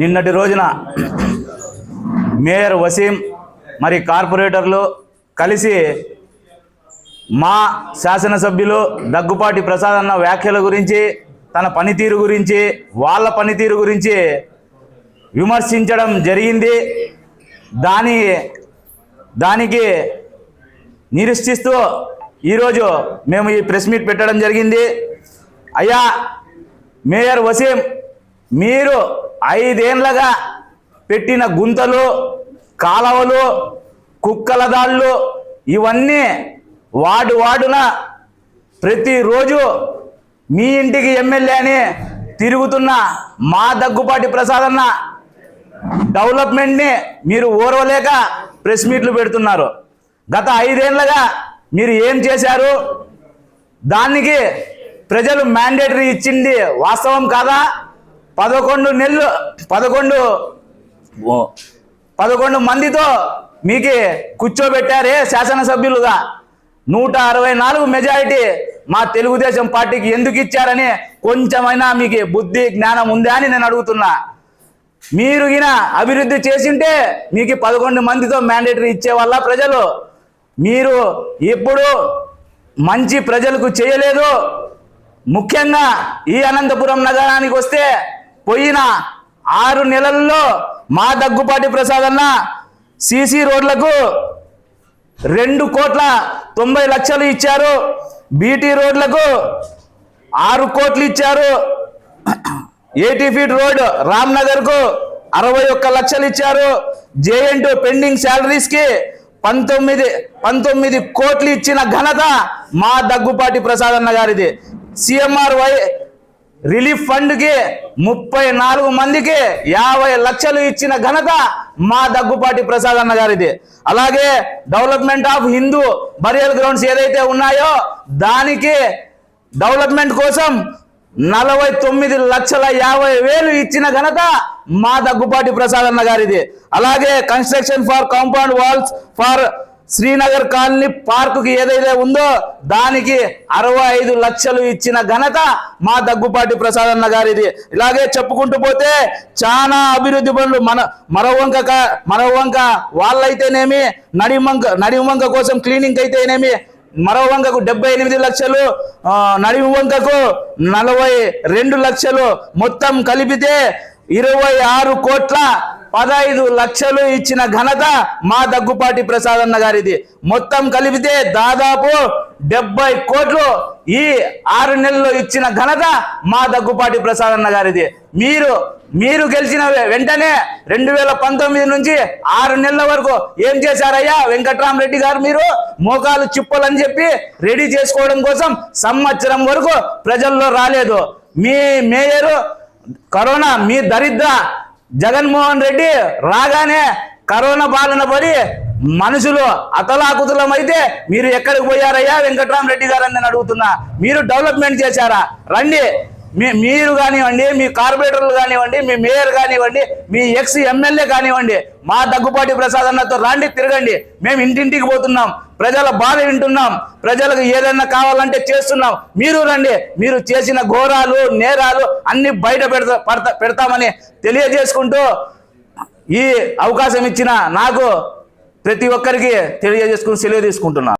నిన్నటి రోజున మేయర్ వసీం మరి కార్పొరేటర్లు కలిసి మా శాసనసభ్యులు దగ్గుపాటి ప్రసాద్ అన్న వ్యాఖ్యల గురించి తన పనితీరు గురించి వాళ్ళ పనితీరు గురించి విమర్శించడం జరిగింది. దాని దానికి నిరీక్షిస్తూ ఈరోజు మేము ఈ ప్రెస్ మీట్ పెట్టడం జరిగింది. అయ్యా మేయర్ వసీం మీరు ఐదేండ్లగా పెట్టిన గుంతలు కాలవలు కుక్కల దాళ్ళు ఇవన్నీ వాడు వాడున ప్రతిరోజు మీ ఇంటికి ఎమ్మెల్యే అని తిరుగుతున్న మా దగ్గుపాటి ప్రసాదన్న డెవలప్మెంట్ని మీరు ఓర్వలేక ప్రెస్ మీట్లు పెడుతున్నారు. గత ఐదేళ్ళుగా మీరు ఏం చేశారు? దానికి ప్రజలు మ్యాండేటరీ ఇచ్చింది వాస్తవం కాదా? పదకొండు నెలలు పదకొండు పదకొండు మందితో మీకు కూర్చోబెట్టారే శాసనసభ్యులుగా. నూట అరవై నాలుగు మెజారిటీ మా తెలుగుదేశం పార్టీకి ఎందుకు ఇచ్చారని కొంచెమైనా మీకు బుద్ధి జ్ఞానం ఉందా అని నేను అడుగుతున్నా. మీరు గిన అభివృద్ధి చేసింటే మీకు పదకొండు మందితో మ్యాండేటరీ ఇచ్చే వల్ల ప్రజలు. మీరు ఎప్పుడు మంచి ప్రజలకు చేయలేదు. ముఖ్యంగా ఈ అనంతపురం నగరానికి వస్తే పోయిన ఆరు నెలల్లో మా దగ్గుపాటి ప్రసాద్ అన్న సీసీ రోడ్లకు రెండు కోట్ల తొంభై లక్షలు ఇచ్చారు. బీటీ రోడ్లకు ఆరు కోట్లు ఇచ్చారు. ఎయిటీ ఫీట్ రోడ్ రామ్నగర్కు అరవై ఒక్క లక్షలు ఇచ్చారు. జేఎన్ పెండింగ్ శాలరీస్కి పంతొమ్మిది పంతొమ్మిది కోట్లు ఇచ్చిన ఘనత మా దగ్గుపాటి ప్రసాద్ అన్న గారిది. సిఎంఆర్ వై రిలీఫ్ ఫండ్కి ముప్పై నాలుగు మందికి యాభై లక్షలు ఇచ్చిన ఘనత మా దగ్గుపాటి ప్రసాద్ అన్న గారిది. అలాగే development of Hindu burial grounds ఏదైతే ఉన్నాయో దానికి డెవలప్మెంట్ కోసం నలభై తొమ్మిది లక్షల యాభై వేలు ఇచ్చిన ఘనత మా దగ్గుపాటి ప్రసాద్ అన్న గారిది. అలాగే construction for compound walls for Srinagar colony పార్కుకి ఏదైతే ఉందో దానికి అరవై ఐదు లక్షలు ఇచ్చిన ఘనత మా దగ్గుపాటి ప్రసాద్ అన్న గారిది. ఇలాగే చెప్పుకుంటూ పోతే చాలా అభివృద్ధి పనులు మన మరవంక మరవంక వాళ్ళైతేనేమి నడిమంక నడిమంక కోసం క్లీనింగ్ అయితేనేమి మరో వంకకు డెబ్బై ఎనిమిది లక్షలు ఆ, నడిమి వంకకు నలభై రెండు లక్షలు మొత్తం కలిపితే ఇరవై ఆరు కోట్ల పదహైదు లక్షలు ఇచ్చిన ఘనత మా దగ్గుపాటి ప్రసాద్ అన్న గారిది. మొత్తం కలిపితే దాదాపు డెబ్బై కోట్లు ఈ ఆరు నెలల్లో ఇచ్చిన ఘనత మా దగ్గుపాటి ప్రసాద్ అన్న గారిది. మీరు మీరు గెలిచిన వెంటనే రెండు వేల పంతొమ్మిది నుంచి ఆరు నెలల వరకు ఏం చేశారయ్యా వెంకట్రామరెడ్డి గారు మీరు? మోకాలు చిప్పలని చెప్పి రెడీ చేసుకోవడం కోసం సంవత్సరం వరకు ప్రజల్లో రాలేదు. మీ మేయరు కరోనా మీ దరిద్ర జగన్మోహన్ రెడ్డి రాగానే కరోనా పాలన పడి మనుషులు అతలాకుతలమైతే అయితే మీరు ఎక్కడికి పోయారయ్యా? వెంకట్రామరెడ్డి గారు అని నేను అడుగుతున్నా. మీరు డెవలప్మెంట్ చేశారా? రండి. మీ మీరు కానివ్వండి మీ కార్పొరేటర్లు కానివ్వండి మీ మేయర్ కానివ్వండి మీ ఎక్స్ ఎమ్మెల్యే కానివ్వండి మా దగ్గుపాటి ప్రసాద్ అన్నతో రండి తిరగండి. మేము ఇంటింటికి పోతున్నాం. ప్రజల బాధ వింటున్నాం. ప్రజలకు ఏదైనా కావాలంటే చేస్తున్నాం. మీరు రండి. మీరు చేసిన ఘోరాలు నేరాలు అన్ని బయట పెడతా పడతా పెడతామని తెలియజేసుకుంటూ ఈ అవకాశం ఇచ్చిన నాకు ప్రతి ఒక్కరికి తెలియజేసుకుని సెలవు తీసుకుంటున్నాను.